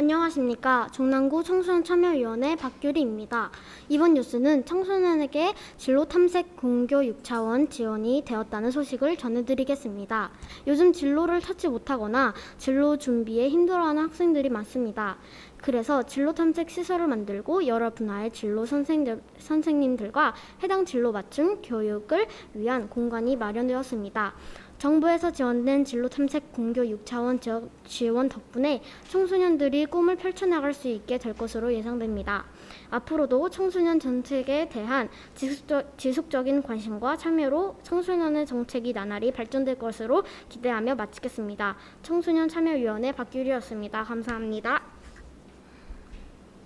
안녕하십니까. 중랑구 청소년 참여위원회 박규리입니다. 이번 뉴스는 청소년에게 진로 탐색 공교 6차원 지원이 되었다는 소식을 전해드리겠습니다. 요즘 진로를 찾지 못하거나 진로 준비에 힘들어하는 학생들이 많습니다. 그래서 진로 탐색 시설을 만들고 여러 분야의 진로 선생들, 선생님들과 해당 진로 맞춤 교육을 위한 공간이 마련되었습니다. 정부에서 지원된 진로 탐색 공교 6차원 지원- 지원 덕분에 청소년들이 꿈을 펼쳐나갈 수 있게 될 것으로 예상됩니다. 앞으로도 청소년 정책에 대한 지속적, 지속적 인 관심과 참여로 청소년의 정책이 나날이 발전될 것으로 기대하며 마치겠습니다. 청소년 참여위원회 박규리였습니다. 감사합니다.